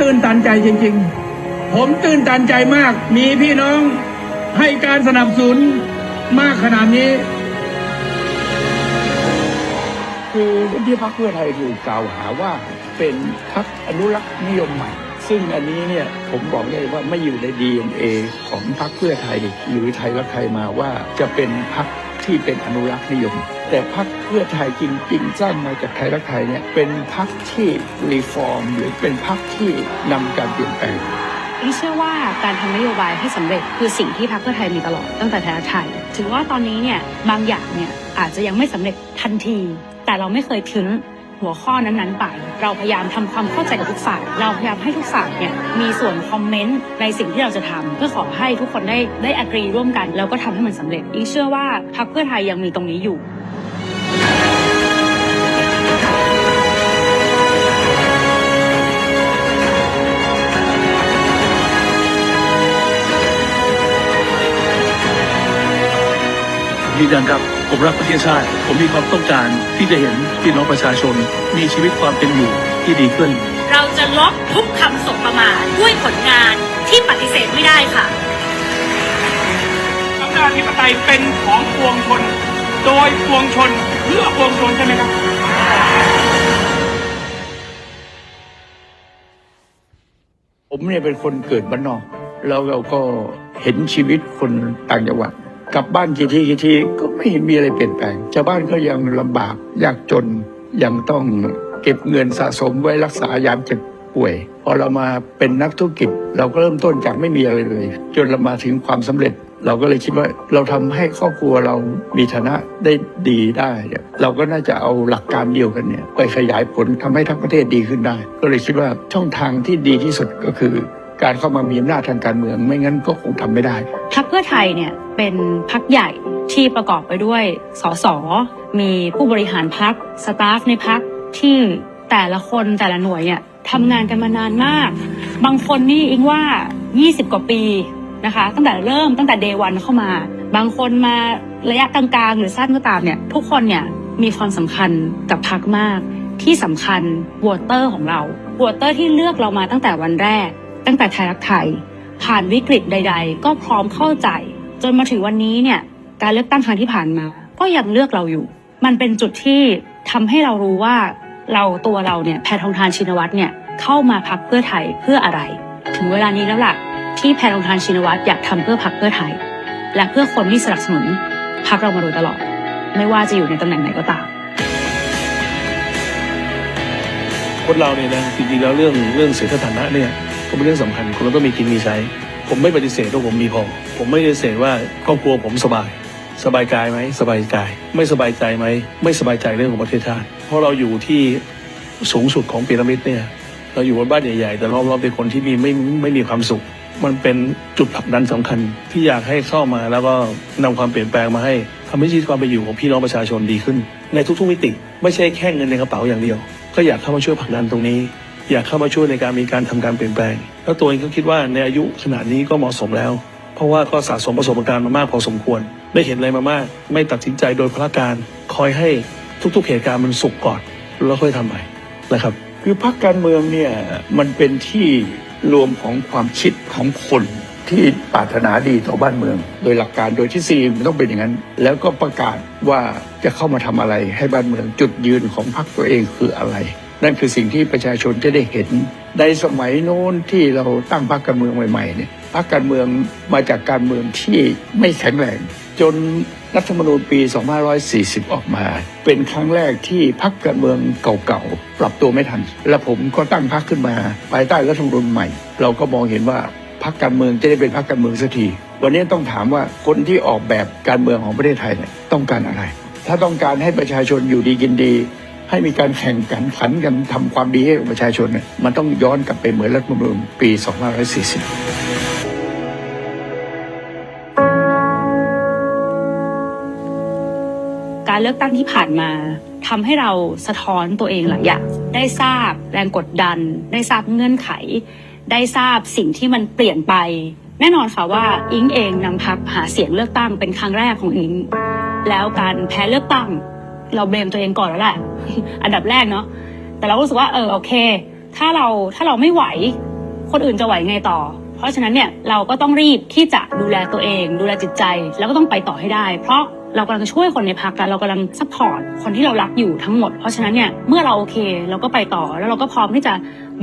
ตื่นตันใจจริง ๆ ผมตื่นตันใจมาก มีพี่น้องให้การสนับสนุนมากขนาดนี้ คือที่พรรคเพื่อไทยถูกกล่าวหาว่าเป็นพรรคอนุรักษ์นิยมใหม่ ซึ่งอันนี้เนี่ยผมบอกเลยว่าไม่อยู่ใน DNA ของพรรคเพื่อไทย หรือไทยรักไทยมาว่าจะเป็นพรรคที่เป็นอนุรักษ์นิยม แต่พรรคเพื่อไทยจริงๆสร้างมาจากไทยรักไทยเนี่ยเป็นพรรคที่รีฟอร์ม หรือเป็นพรรคที่นำการเปลี่ยนแปลงอิงเชื่อว่าการทำนโยบายให้สำเร็จคือสิ่งที่พรรคเพื่อไทยมีตลอดตั้งแต่ไทยรักไทย ถือว่าตอนนี้เนี่ยบางอย่างเนี่ยอาจจะยังไม่สำเร็จทันที แต่เราไม่เคยทิ้งหัวข้อนั้นๆไป เราพยายามทำความเข้าใจกับทุกฝ่าย เราพยายามให้ทุกฝ่ายเนี่ยมีส่วนคอมเมนต์ในสิ่งที่เราจะทำเพื่อขอให้ทุกคนได้ได้อกรีร่วมกัน แล้วก็ทำให้มันสำเร็จอิงเชื่อว่าพรรคเพื่อไทยยังมีตรงนี้อยู่ ยืนยันครับ ผมรักประเทศชาติ ผมมีความต้องการที่จะเห็นพี่น้องประชาชน มีชีวิตความเป็นอยู่ที่ดีขึ้น เราจะลบทุกคำสบประมาทด้วยผลงานที่ปฏิเสธไม่ได้ค่ะอำนาจธิปไตยเป็นของปวงชน โดยปวงชนเพื่อปวงชนใช่ไหมครับผมเนี่ยเป็นคนเกิดบ้านนอก แล้วเราก็เห็นชีวิตคนต่างจังหวัด กลับบ้านกี่ทีกี่ทีก็ไม่เห็นมีอะไรเปลี่ยนแปลงชาวบ้านก็ยังลำบากยากจนยังต้องเก็บเงินสะสมไว้รักษายามเจ็บป่วย พอเรามาเป็นนักธุรกิจ เราก็เริ่มต้นจากไม่มีอะไรเลย จนเรามาถึงความสำเร็จ เราก็เลยคิดว่าเราทำให้ครอบครัวเรามีฐานะได้ดีได้ เราก็น่าจะเอาหลักการเดียวกันเนี่ยไปขยายผลทำให้ทั้งประเทศดีขึ้นได้ ก็เลยคิดว่าช่องทางที่ดีที่สุดก็คือ การเข้ามามีอำนาจทางการเมือง ไม่งั้นก็คงทำไม่ได้พักเพื่อไทยเนี่ยเป็นพักใหญ่ที่ประกอบไปด้วยสสมีผู้บริหารพักสตาฟในพักที่แต่ละคนแต่ละหน่วยเนี่ยทำงานกันมานานมาก บางคนนี่อิงว่า 20 กว่าปีนะคะ ตั้งแต่เริ่มตั้งแต่เดวันเข้ามา บางคนมาระยะกลางๆ หรือสั้นก็ตามเนี่ยทุกคนเนี่ยมีความสำคัญกับพักมาก ที่สำคัญวอเตอร์ของเราวอเตอร์ที่เลือกเรามาตั้งแต่วันแรก ตั้งแต่ไทยรักไทย ผ่านวิกฤตใด ๆ ก็พร้อมเข้าใจ จนมาถึงวันนี้เนี่ยการเลือกตั้งครั้งที่ผ่านมา ก็ยังเลือกเราอยู่ มันเป็นจุดที่ทำให้เรารู้ว่าเราตัวเราเนี่ยแพทองทานชินวัตรเนี่ยเข้ามาพักเพื่อไทยเพื่ออะไร ถึงเวลานี้แล้วล่ะที่แพทองทานชินวัตรอยากทำเพื่อพักเพื่อไทย และเพื่อคนที่สนับสนุนพักเรามาโดยตลอด ไม่ว่าจะอยู่ในตำแหน่งไหนก็ตามคนเราเนี่ยนะจริงๆแล้วเรื่องเรื่องเสียสถานะเนี่ย ก็เป็นเรื่องสำคัญคนเราต้องมีกินมีใช้ ผมไม่ปฏิเสธว่าผมมีพอ ผมไม่ปฏิเสธว่าครอบครัวผมสบาย สบายกายไหมสบายกาย ไม่สบายใจไหมไม่สบายใจเรื่องของประเทศชาติเพราะเราอยู่ที่สูงสุดของพีระมิดเนี่ยเราอยู่บนบ้านใหญ่ๆ แต่รอบๆเป็นคนที่มีไม่ไม่มีความสุข มันเป็นจุดผลักดันสำคัญ ที่อยากให้เข้ามาแล้วก็นำความเปลี่ยนแปลงมาให้ทำให้ชีวิตความเป็นอยู่ของพี่น้องประชาชนดีขึ้น ในทุกๆมิติ ไม่ใช่แค่เงินในกระเป๋าอย่างเดียว ก็อยากเข้ามาช่วยผลักดันตรงนี้ อยากเข้ามาช่วยในการมีการทำการเปลี่ยนแปลง แล้วตัวเองก็คิดว่าในอายุขนาดนี้ก็เหมาะสมแล้ว เพราะว่าก็สะสมประสบการณ์มามากพอสมควร ได้เห็นอะไรมามาก ไม่ตัดสินใจโดยพละการ คอยให้ทุก ๆ เหตุการณ์มันสุกก่อน แล้วค่อยทำใหม่นะครับ คือพรรคการเมืองเนี่ยมันเป็นที่รวมของความคิดของคนที่ปรารถนาดีต่อบ้านเมือง โดยหลักการโดยที่ซีมันต้องเป็นอย่างนั้น แล้วก็ประกาศว่าจะเข้ามาทำอะไรให้บ้านเมืองจุดยืนของพรรคตัวเองคืออะไร นั่นคือสิ่งที่ประชาชนจะได้เห็น ในสมัยโน้นที่เราตั้งพรรคการเมืองใหม่ๆเนี่ยพรรคการเมืองมาจากการเมืองที่ไม่แข็งแรงจนรัฐธรรมนูญปี 2540 ออกมา เป็นครั้งแรกที่พรรคการเมืองเก่าๆ ปรับตัวไม่ทัน และผมก็ตั้งพรรคขึ้นมา ภายใต้รัฐธรรมนูญใหม่ เราก็มองเห็นว่าพรรคการเมืองจะได้เป็นพรรคการเมืองสักที วันนี้ต้องถามว่าคนที่ออกแบบการเมืองของประเทศไทยเนี่ยต้องการอะไร ถ้าต้องการให้ประชาชนอยู่ดีกินดี ให้มีการแข่งกันขันกันทำความดีให้ประชาชนเนี่ยมันต้องย้อนกลับไปเหมือนรัฐธรรมนูญปี 2540การเลือกตั้งที่ผ่านมาทำให้เราสะท้อนตัวเองหลายอย่างได้ทราบแรงกดดัน ได้ทราบเงื่อนไข ได้ทราบสิ่งที่มันเปลี่ยนไป แน่นอนค่ะว่าอิงเองนำพักหาเสียงเลือกตั้งเป็นครั้งแรกของอิง แล้วการแพ้เลือกตั้ง เราเบลมตัวเองก่อนแล้วแหละ อันดับแรกเนาะแต่เรารู้สึกว่าเออโอเค ถ้าเราถ้าเราไม่ไหว คนอื่นจะไหวไงต่อ เพราะฉะนั้นเนี่ยเราก็ต้องรีบที่จะดูแลตัวเอง ดูแลจิตใจ แล้วก็ต้องไปต่อให้ได้ เพราะเรากำลังช่วยคนในพักกันเรากำลังซัพพอร์ตคนที่เรารักอยู่ทั้งหมด เพราะฉะนั้นเนี่ยเมื่อเราโอเคเราก็ไปต่อแล้วเราก็พร้อมที่จะ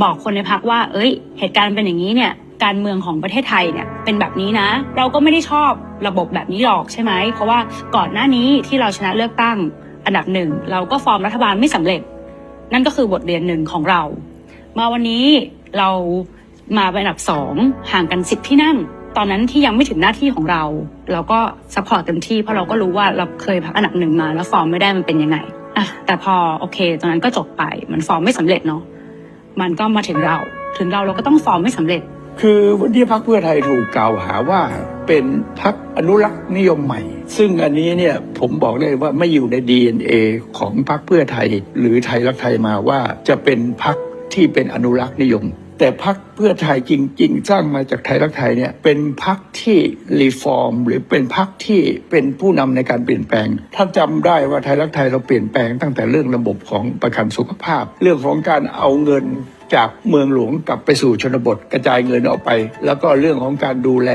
บอกคนในพักว่า เอ้ย เหตุการณ์เป็นอย่างนี้เนี่ยการเมืองของประเทศไทยเนี่ยเป็นแบบนี้นะ เราก็ไม่ได้ชอบระบบแบบนี้หรอกใช่ไหมเพราะว่าก่อนหน้านี้ที่เราชนะเลือกตั้ง อันดับหนึ่งเราก็ฟอร์มรัฐบาลไม่สำเร็จ นั่นก็คือบทเรียนหนึ่งของเรา มาวันนี้เรามาเป็นอันดับสองห่างกันสิบที่นั่ง ตอนนั้นที่ยังไม่ถึงหน้าที่ของเรา เราก็ซัพพอร์ตเต็มที่เพราะเราก็รู้ว่าเราเคยพักอันดับหนึ่งมาแล้วฟอร์มไม่ได้มันเป็นยังไงอะแต่พอโอเคตอนนั้นก็จบไปมันฟอร์มไม่สำเร็จเนาะมันก็มาถึงเรา ถึงเราเราก็ต้องฟอร์มไม่สำเร็จ คือวันที่พักเพื่อไทยถูกกล่าวหาว่าเป็นพักอนุรักษ์นิยมใหม่ ซึ่งอันนี้เนี่ยผมบอกได้ว่าไม่อยู่ใน DNA ของพักเพื่อไทย หรือไทยรักไทยมาว่าจะเป็นพักที่เป็นอนุรักษ์นิยม แต่พักเพื่อไทยจริง ๆ สร้างมาจากไทยรักไทยเนี่ยเป็นพักที่รีฟอร์ม หรือเป็นพักที่เป็นผู้นำในการเปลี่ยนแปลงถ้าจำได้ว่าไทยรักไทยเราเปลี่ยนแปลงตั้งแต่เรื่องระบบของประกันสุขภาพ เรื่องของการเอาเงิน จากเมืองหลวงกลับไปสู่ชนบทกระจายเงินออกไป แล้วก็เรื่องของการดูแล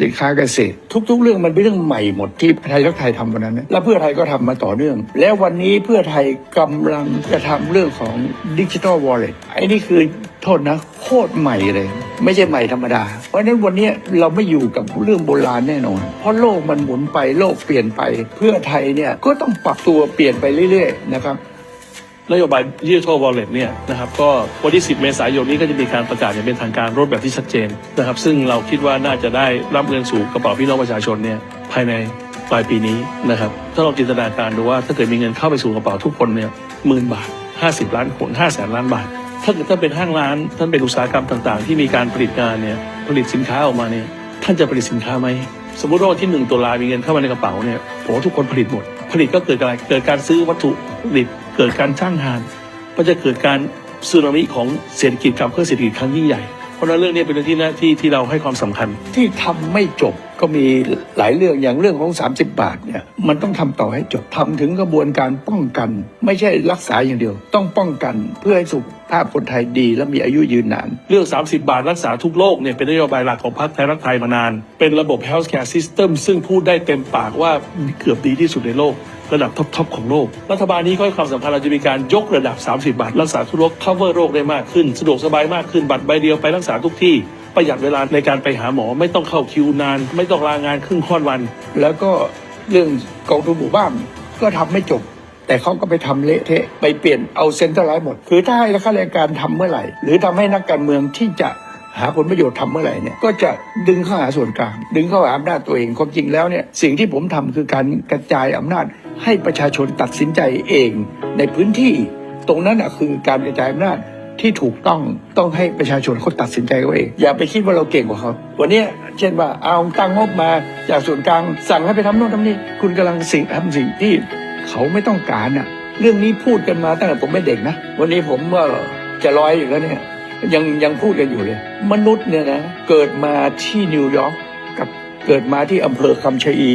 สินค้าเกษตร ทุก ๆ เรื่องมันเป็นเรื่องใหม่หมดที่ไทยรักไทยทำวันนั้น แล้วเพื่อไทยก็ทำมาต่อเนื่อง แล้ววันนี้เพื่อไทยกำลังจะทำเรื่องของดิจิทัลวอลเล็ตไอ้นี่คือโทษนะโคตรใหม่เลย ไม่ใช่ใหม่ธรรมดา เพราะฉะนั้นวันนี้เราไม่อยู่กับเรื่องโบราณแน่นอน เพราะโลกมันหมุนไปโลกเปลี่ยนไป เพื่อไทยเนี่ยก็ต้องปรับตัวเปลี่ยนไปเรื่อยๆนะครับ นโยบายดิจิทัลวอลเล็ตเนี่ยนะครับก็วันที่ 10 เมษายนนี้ก็จะมีการประกาศอย่างเป็นทางการรถแบบที่ชัดเจนนะครับ ซึ่งเราคิดว่าน่าจะได้รับเงินสู่กระเป๋าพี่น้องประชาชนเนี่ยภายในปลายปีนี้นะครับ ถ้าเราจินตนาการดูว่าถ้าเกิดมีเงินเข้าไปสู่กระเป๋าทุกคนเนี่ยหมื่นบาท 50 ล้านคน5แสนล้านบาท ถ้าเกิดท่านเป็นห้างร้านท่านเป็นอุตสาหกรรมต่าง ๆ ที่มีการผลิตงานเนี่ยผลิตสินค้าออกมาเนี่ยท่านจะผลิตสินค้าไหมสมมติว่าที่หนึ่งตุลามีเงินเข้ามาในกระเป๋าเนี่ยผมว่าทุกคนผลิตหมด ผลิตก็เกิดอะไรเกิดการซื้อวัตถุผลิต เกิดการจ้างงาน ก็จะเกิดการสึนามิของเศรษฐกิจกับเพื่อเศรษฐกิจครั้งยิ่งใหญ่ เพราะนั้นเรื่องนี้เป็นเรื่องที่น่าที่ที่เราให้ความสำคัญ ที่ทำไม่จบก็มีหลายเรื่องอย่างเรื่องของ 30 บาทเนี่ยมันต้องทำต่อให้จบทำถึงกระบวนการป้องกัน ไม่ใช่รักษาอย่างเดียว ต้องป้องกันเพื่อให้สุขภาพคนไทยดีและมีอายุยืนนาน เรื่อง 30 บาทรักษาทุกโรคเนี่ยเป็นนโยบายหลักของพรรคไทยรักไทยมานาน เป็นระบบ healthcare system ซึ่งพูดได้เต็มปากว่าเกือบดีที่สุดในโลก ระดับท็อปๆของโลก รัฐบาลนี้ก็ให้ความสำคัญเราจะมีการยกระดับ 30 บาท รักษาทุกโรค cover โรคได้มากขึ้น สะดวกสบายมากขึ้น บัตรใบเดียวไปรักษาทุกที่ประหยัดเวลาในการไปหาหมอไม่ต้องเข้าคิวนาน ไม่ต้องลางานครึ่งค่อนวัน แล้วก็เรื่องกองทุนหมู่บ้านก็ทำไม่จบ แต่เขาก็ไปทำเละเทะไปเปลี่ยนเอาเซ็นเตอร์ไลท์หมด คือถ้าให้ข้าราชการทำเมื่อไหร่ หรือทำให้นักการเมืองที่จะ หาผลประโยชน์ทำเมื่อไหร่เนี่ยก็จะดึงเข้าหาส่วนกลาง ดึงเข้าหาอำนาจตัวเองความจริงแล้วเนี่ยสิ่งที่ผมทำคือการกระจายอำนาจให้ประชาชนตัดสินใจเองในพื้นที่ ตรงนั้นอะคือการกระจายอำนาจที่ถูกต้องต้องให้ประชาชนเขาตัดสินใจเขาเองอย่าไปคิดว่าเราเก่งกว่าเขาวันนี้เช่นว่าเอาตังงบมาจากส่วนกลางสั่งให้ไปทำโน่นทำนี่คุณกำลังสิ่งทำสิ่งที่เขาไม่ต้องการน่ะเรื่องนี้พูดกันมาตั้งแต่ผมไม่เด็กนะ วันนี้ผมว่าจะร้อยอยู่แล้วเนี่ย ยังยังพูดกันอยู่เลย มนุษย์เนี่ยนะ เกิดมาที่นิวยอร์กกับเกิดมาที่อำเภอคำชะอี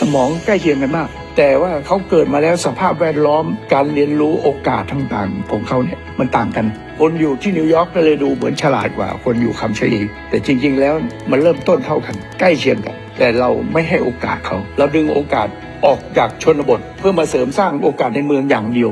สมองใกล้เคียงกันมาก แต่ว่าเขาเกิดมาแล้วสภาพแวดล้อมการเรียนรู้โอกาสต่างๆ ของเขาเนี่ยมันต่างกัน คนอยู่ที่นิวยอร์กก็เลยดูเหมือนฉลาดกว่า คนอยู่คำชะอี แต่จริง ๆ แล้วมันเริ่มต้นเท่ากัน ใกล้เคียงกัน แต่เราไม่ให้โอกาสเขา เราดึงโอกาสออกจากชนบท เพื่อมาเสริมสร้างโอกาสในเมืองอย่างเดียว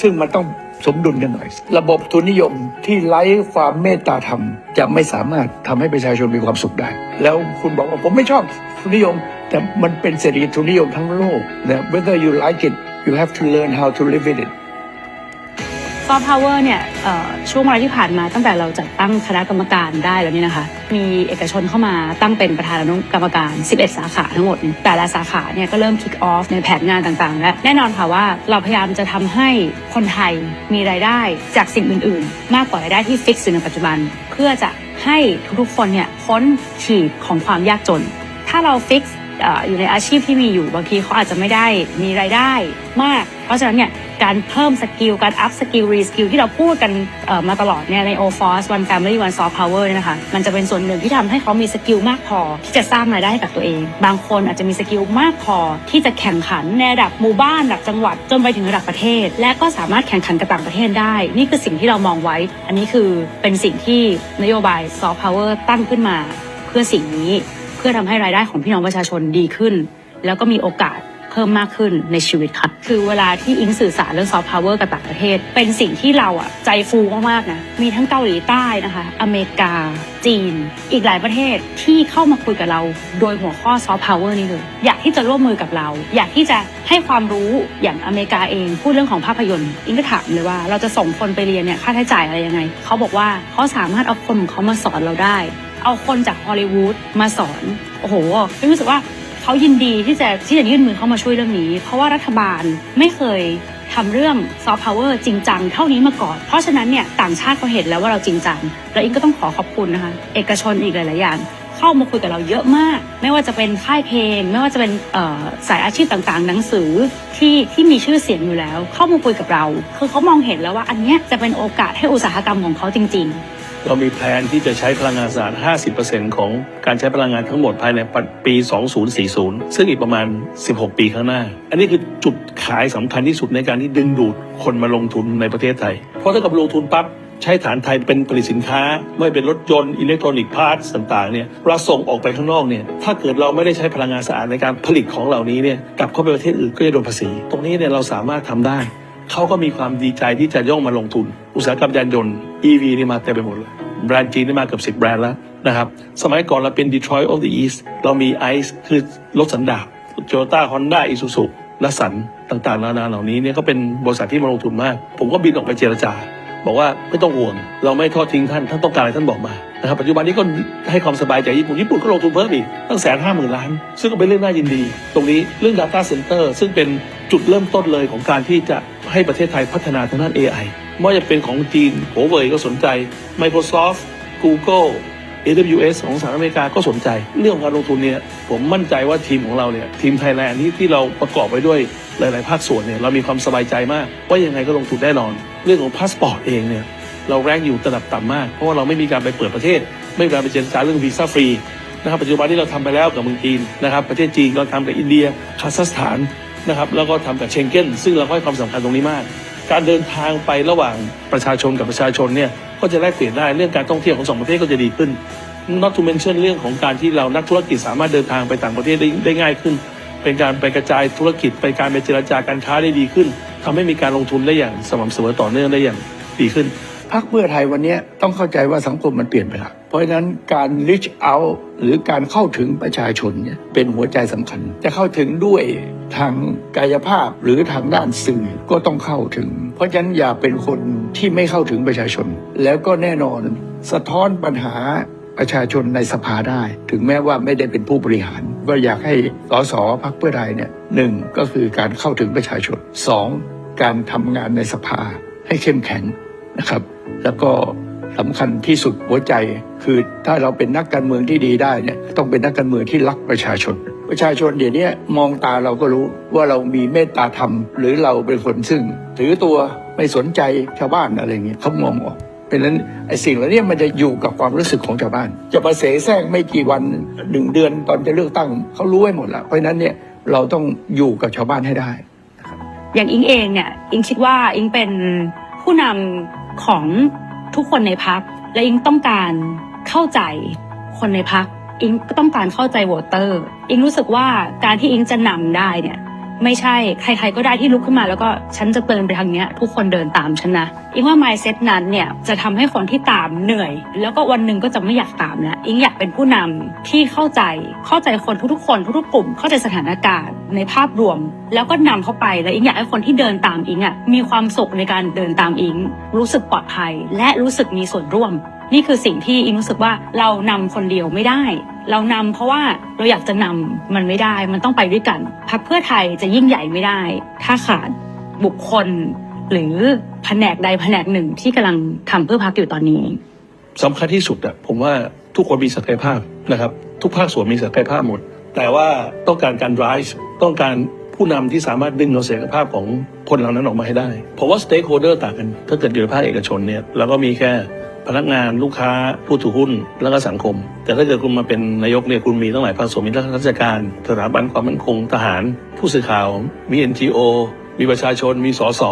ซึ่งมันต้อง สมดุลกันหน่อย ระบบทุนนิยมที่ไร้ความเมตตาธรรม จะไม่สามารถทำให้ประชาชนมีความสุขได้ แล้วคุณบอกว่าผมไม่ชอบทุนนิยม แต่มันเป็นเศรษฐกิจทุนนิยมทั้งโลกนะ whether you like it you have to learn how to live with it ซอฟต์พาวเวอร์เนี่ยช่วงเวลาที่ผ่านมาตั้งแต่เราจัดตั้งคณะกรรมการได้แล้วนี่นะคะ มีเอกชนเข้ามาตั้งเป็นประธานอนุกรรมการ 11 สาขาทั้งหมด แต่ละสาขาเนี่ยก็เริ่ม kick off ในแผนงานต่างๆ และแน่นอนค่ะว่าเราพยายามจะทำให้คนไทยมีรายได้จากสิ่งอื่น ๆ มากกว่ารายได้ที่ฟิกซ์ในปัจจุบัน เพื่อจะให้ทุกๆคนเนี่ยพ้นขีดของความยากจน ถ้าเราฟิกซ์อยู่ในอาชีพที่มีอยู่บางทีเขาอาจจะไม่ได้มีรายได้มาก เพราะฉะนั้นเนี่ย การเพิ่มสกิลการอัพสกิลรีสกิลที่เราพูดกันมาตลอดเนี่ยใน o f o r c e One Family One Soft Power เนี่ยนะคะมันจะเป็นส่วนหนึ่งที่ทำให้เขามีสกิลมากพอ ที่จะสร้างรายได้ให้กับตัวเอง บางคนอาจจะมีสกิลมากพอ ที่จะแข่งขันในระดับหมู่บ้านระดับจังหวัดจนไปถึงระดับประเทศ และก็สามารถแข่งขันกับต่างประเทศได้ นี่คือสิ่งที่เรามองไว้ อันนี้คือเป็นสิ่งที่นโยบาย Soft Power ตั้งขึ้นมา เพื่อสิ่งนี้เพื่อทำให้รายได้ของพี่น้องประชาชนดีขึ้น แล้วก็มีโอกาส เพิ่มมากขึ้นในชีวิตค่ะ คือเวลาที่อิงสื่อสารเรื่องซอฟต์พาวเวอร์กับต่างประเทศ เป็นสิ่งที่เราอะใจฟูมากๆนะ มีทั้งเกาหลีใต้นะคะ อเมริกา จีน อีกหลายประเทศที่เข้ามาคุยกับเรา โดยหัวข้อซอฟต์พาวเวอร์นี้เลย อยากที่จะร่วมมือกับเรา อยากที่จะให้ความรู้อย่างอเมริกาเองพูดเรื่องของภาพยนตร์ อิงก็ถามเลยว่าเราจะส่งคนไปเรียนเนี่ยค่าใช้จ่ายอะไรยังไง เขาบอกว่าเขาสามารถเอาคนของเขามาสอนเราได้ เอาคนจากฮอลลีวูดมาสอน โอ้โหรู้สึกว่า เขายินดีที่จะที่จะยื่นมือเข้ามาช่วยเรื่องนี้ เพราะว่ารัฐบาลไม่เคยทำเรื่องซอฟต์พาวเวอร์จริงจังเท่านี้มาก่อน เพราะฉะนั้นเนี่ยต่างชาติเขาเห็นแล้วว่าเราจริงจัง แล้วอิงก็ต้องขอขอบคุณนะคะ เอกชนอีกหลาย ๆ อย่าง เข้ามาคุยกับเราเยอะมาก ไม่ว่าจะเป็นค่ายเพลง ไม่ว่าจะเป็นสายอาชีพต่าง ๆ หนังสือที่ที่มีชื่อเสียงอยู่แล้ว เข้ามาคุยกับเรา คือเขามองเห็นแล้วว่าอันเนี้ยจะเป็นโอกาสให้อุตสาหกรรมของเขาจริง ๆ เรามีแผนที่จะใช้พลังงานสะอาด 50%ของการใช้พลังงานทั้งหมดภายในปี 2040 ซึ่งอีกประมาณ 16 ปีข้างหน้า อันนี้คือจุดขายสำคัญที่สุดในการที่ดึงดูดคนมาลงทุนในประเทศไทย เพราะถ้ากับลงทุนปั๊บใช้ฐานไทยเป็นผลิตสินค้า ไม่เป็นรถยนต์อิเล็กทรอนิกส์พาร์ทต่างๆเนี่ยเราส่งออกไปข้างนอกเนี่ยถ้าเกิดเราไม่ได้ใช้พลังงานสะอาดในการผลิตของเหล่านี้เนี่ยกลับเข้าไปประเทศอื่นก็จะโดนภาษี ตรงนี้เนี่ยเราสามารถทำได้ เขาก็มีความดีใจที่จะย่องมาลงทุน อุตสาหกรรมยานยนต์ EV นี่มาเต็มไปหมดเลย แบรนด์จีนนี่มาเกือบสิบแบรนด์แล้วนะครับ สมัยก่อนเราเป็น Detroit of the East เรามี ICE คือรถสันดาป Toyota Honda Isuzu และสันต่างๆ นานาเหล่านี้เนี่ยก็เป็นบริษัทที่มาลงทุนมาก ผมก็บินออกไปเจรจา บอกว่าไม่ต้องห่วง เราไม่ทอดทิ้งท่านท่านต้องการอะไรท่านบอกมานะครับปัจจุบันนี้ก็ให้ความสบายใจญี่ปุ่นญี่ปุ่นก็ลงทุนเพิ่มอีกตั้งแสนห้าหมื่นล้าน ซึ่งก็เป็นเรื่องน่ายินดี ตรงนี้เรื่อง Data Center ซึ่งเป็น จุดเริ่มต้นเลยของการที่จะให้ประเทศไทยพัฒนาทางด้าน AI ไม่ว่าจะเป็นของจีนหัวเว่ยก็สนใจ Microsoft Google AWS ของสหรัฐอเมริกาก็สนใจ เรื่องของการลงทุนเนี่ยผมมั่นใจว่าทีมของเราเนี่ยทีมไทยแลนด์ที่ที่เราประกอบไปด้วยหลาย ๆ ภาคส่วนเนี่ยเรามีความสบายใจมาก ว่ายังไงก็ลงทุนแน่นอน เรื่องของพาสปอร์ตเองเนี่ยเราแรงอยู่ระดับต่ำมาก เพราะว่าเราไม่มีการไปเปิดประเทศ ไม่มีการไปเจรจาเรื่องวีซ่าฟรีนะครับปัจจุบันที่เราทำไปแล้วกับเมืองจีนนะครับประเทศจีนเราทำกับอินเดียคาซัคสถาน นะครับแล้วก็ทำกับเชงเก้นซึ่งเราให้ความสำคัญตรงนี้มาก การเดินทางไประหว่างประชาชนกับประชาชนเนี่ยก็จะแลกเปลี่ยนได้เรื่องการท่องเที่ยวของสองประเทศก็จะดีขึ้น not to mention เรื่องของการที่เรานักธุรกิจสามารถเดินทางไปต่างประเทศได้ได้ง่ายขึ้น เป็นการไปกระจายธุรกิจไปการไปเจรจาการค้าได้ดีขึ้นทำให้มีการลงทุนได้อย่างสม่ำเสมอต่อเนื่องได้อย่างดีขึ้น พรรคเพื่อไทยวันนี้ต้องเข้าใจว่าสังคมมันเปลี่ยนไปล้วเพราะฉะนั้นการ reach out หรือการเข้าถึงประชาชนเนี่ยเป็นหัวใจสำคัญ จะเข้าถึงด้วยทางกายภาพหรือทางด้านสื่อก็ต้องเข้าถึง เพราะฉะนั้นอย่าเป็นคนที่ไม่เข้าถึงประชาชน แล้วก็แน่นอนสะท้อนปัญหาประชาชนในสภาได้ ถึงแม้ว่าไม่ได้เป็นผู้บริหาร ก็อยากให้สสพรรคเพื่อไทยเนี่ยหนึ่งก็คือการเข้าถึงประชาชนสองการทำงานในสภาให้เข้มแข็งนะครับ แล้วก็สำคัญที่สุดหัวใจ คือถ้าเราเป็นนักการเมืองที่ดีได้เนี่ยต้องเป็นนักการเมืองที่รักประชาชน ประชาชนเดี๋ยวนี้มองตาเราก็รู้ว่าเรามีเมตตาธรรม หรือเราเป็นคนซึ่ง ถือตัวไม่สนใจชาวบ้านอะไรอย่างเงี้ยเขามองออกเป็นนั้นไอ้สิ่งเหล่านี้มันจะอยู่กับความรู้สึกของชาวบ้าน จะมาเสแสร้งไม่กี่วันหนึ่งเดือนตอนจะเลือกตั้งเขารู้ไว้หมดแล้วเพราะฉะนั้นเนี่ยเราต้องอยู่กับชาวบ้านให้ได้ อย่างอิงเองเนี่ยอิงคิดว่าอิงเป็น ผู้นำของทุกคนในพักและอิงต้องการเข้าใจคนในพักอิงก็ต้องการเข้าใจโหวตเตอร์ อิงรู้สึกว่าการที่อิงจะนำได้เนี่ย ไม่ใช่ใครๆก็ได้ที่ลุกขึ้นมาแล้วก็ฉันจะเดินไปทางเนี้ย ทุกคนเดินตามฉันนะอิงว่า mindset นั้นเนี่ยจะทำให้คนที่ตามเหนื่อย แล้วก็วันหนึ่งก็จะไม่อยากตามแล้วอิงอยากเป็นผู้นำที่เข้าใจเข้าใจคนทุกๆคนทุกๆกลุ่ม เข้าใจสถานการณ์ในภาพรวม แล้วก็นำเข้าไปแล้วอิงอยากให้คนที่เดินตามอิงอะมีความสุขในการเดินตามอิง รู้สึกปลอดภัย และรู้สึกมีส่วนร่วม นี่คือสิ่งที่อิงรู้สึกว่าเรานำคนเดียวไม่ได้ เรานำเพราะว่าเราอยากจะนำมันไม่ได้มันต้องไปด้วยกันพรรคเพื่อไทยจะยิ่งใหญ่ไม่ได้ ถ้าขาดบุคคล หรือแผนกใดแผนกหนึ่งที่กำลังทำเพื่อพรรคอยู่ตอนนี้สำคัญที่สุดอะผมว่าทุกคนมีศักยภาพนะครับ ทุกภาคส่วนมีศักยภาพหมด แต่ว่าต้องการการ drive ต้องการผู้นำที่สามารถดึงเอาศักยภาพของคนเหล่านั้นออกมาให้ได้ เพราะว่าสเต็กโฮเดอร์ต่างกัน ถ้าเกิดอยู่ในภาคเอกชนเนี่ยเราก็มีแค่ พนักงานลูกค้าผู้ถือหุ้น แล้วก็สังคม แต่ถ้าเกิดคุณมาเป็นนายกเนี่ยคุณมีตั้งหลายภาคส่วนมีราชการ สถาบันความมั่นคงทหาร ผู้สื่อข่าว มี NGO มีประชาชนมีสส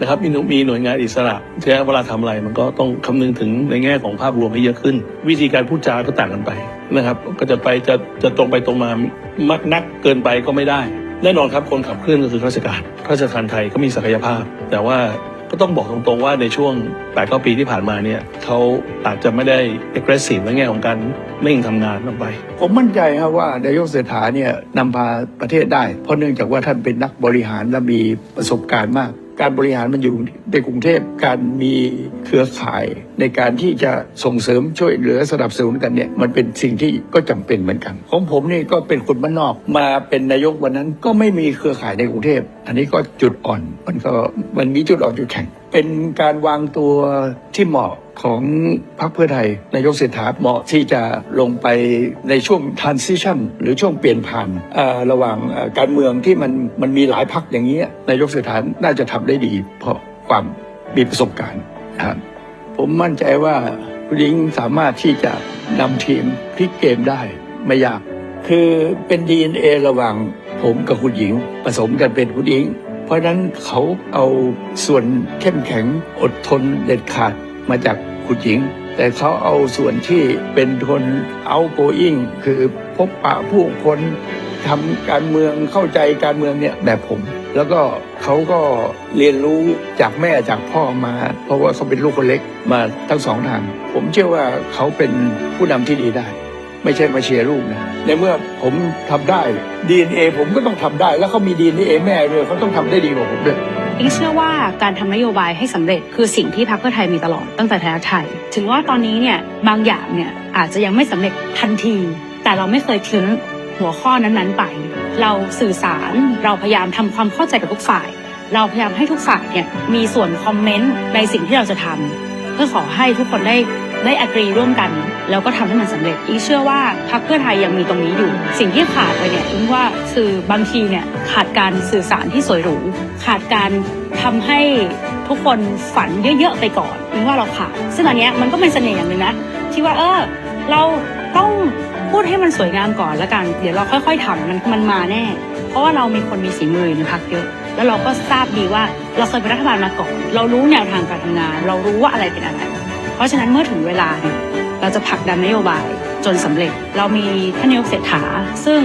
นะครับมีหน่วยมีหน่วยงานอิสระฉะนั้เวลาทำอะไรมันก็ต้องคำนึงถึงในแง่ของภาพรวมให้เยอะขึ้น วิธีการพูดจาก็ต่างกันไปนะครับ ก็จะไปจะจะตรงไปตรงมามักนักเกินไปก็ไม่ได้ แน่นอนครับคนขับเคลื่อนก็คือข้าราชการข้าราชการไทยก็มีศักยภาพ แต่ว่า ก็ต้องบอกตรงๆว่าในช่วง8ปปีที่ผ่านมาเนี่ยเขาอาจจะไม่ได้ aggressive ในแง่ของการเร่งทำงานลงไป ผมมั่นใจครับว่านายกเศรษฐาเนี่ยนำพาประเทศได้ เพราะเนื่องจากว่าท่านเป็นนักบริหารและมีประสบการณ์มาก การบริหารมันอยู่ในกรุงเทพการมีเครือข่ายในการที่จะส่งเสริมช่วยเหลือสนับสนุนกันเนี่ยมันเป็นสิ่งที่ก็จำเป็นเหมือนกัน ของผมนี่ก็เป็นคนบ้านนอกมาเป็นนายกวันนั้นก็ไม่มีเครือข่ายในกรุงเทพ อันนี้ก็จุดอ่อนมันก็มันมีจุดอ่อนจุดแข็งเป็นการวางตัวที่เหมาะ ของพรรคเพื่อไทยนายกเศรษฐาเหมาะที่จะลงไปในช่วง transition หรือช่วงเปลี่ยนผ่านระหว่างการเมืองที่มันมันมีหลายพรรคอย่างนี้นายกเศรษฐาน่าจะทำได้ดี เพราะความมีประสบการณ์ครับผมมั่นใจว่าคุณหญิงสามารถที่จะนำทีมพลิกเกมได้ไม่ยาก คือเป็น DNA ระหว่างผมกับคุณหญิง ผสมกันเป็นคุณหญิง เพราะนั้นเขาเอาส่วนเข้มแข็งอดทนเด็ดขาด มาจากคุณหญิง แต่เขาเอาส่วนที่เป็นคนเอาโกอิงคือพบปะผู้คนทำการเมืองเข้าใจการเมืองเนี่ยแบบผม แล้วก็เขาก็เรียนรู้จากแม่จากพ่อมา เพราะว่าเขาเป็นลูกคนเล็กมาทั้งสองทาง ผมเชื่อว่าเขาเป็นผู้นำที่ดีได้ ไม่ใช่มาเชียร์ลูกนะในเมื่อผมทำได้ DNA ผมก็ต้องทำได้ แล้วเขามี DNA แม่ด้วยเขาต้องทำได้ดีกว่าผมด้วย อิงเชื่อว่าการทำนโยบายให้สำเร็จคือสิ่งที่พรรคเพื่อไทยมีตลอดตั้งแต่ไทยไทย ถึงว่าตอนนี้เนี่ยบางอย่างเนี่ยอาจจะยังไม่สำเร็จทันที แต่เราไม่เคยทิ้งหัวข้อนั้นๆไป เราสื่อสารเราพยายามทำความเข้าใจกับทุกฝ่าย เราพยายามให้ทุกฝ่ายเนี่ยมีส่วนคอมเมนต์ในสิ่งที่เราจะทำเพื่อขอให้ทุกคนได้ ได้อกรีร่วมกัน แล้วก็ทำให้มันสำเร็จอิงเชื่อว่าพรรคเพื่อไทยยังมีตรงนี้อยู่ สิ่งที่ขาดไปเนี่ยอิงว่าคือบางทีเนี่ยขาดการสื่อสารที่สวยหรูขาดการทำให้ทุกคนฝันเยอะๆไปก่อนอิงว่าเราขาดซึ่งอันเนี้ยมันก็เป็นเสน่ห์อย่างหนึ่งนะที่ว่าเออเราต้องพูดให้มันสวยงามก่อนแล้วกัน เดี๋ยวเราค่อย ๆทำมันมันมาแน่ เพราะว่าเรามีคนมีสีมือในพักเยอะ แล้วเราก็ทราบดีว่าเราเคยเป็นรัฐบาลมาก่อน เรารู้แนวทางการทำงาน เรารู้ว่าอะไรเป็นอะไร เพราะฉะนั้นเมื่อถึงเวลาเนี่ยเราจะผลักดันนโยบายจนสำเร็จ เรามีท่านนายกเศรษฐา ซึ่ง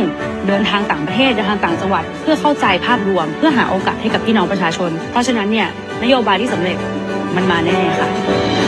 เดินทางต่างประเทศเดินทางต่างจังหวัด เพื่อเข้าใจภาพรวม เพื่อหาโอกาสให้กับพี่น้องประชาชน เพราะฉะนั้นเนี่ยนโยบายที่สำเร็จมันมาแน่ค่ะ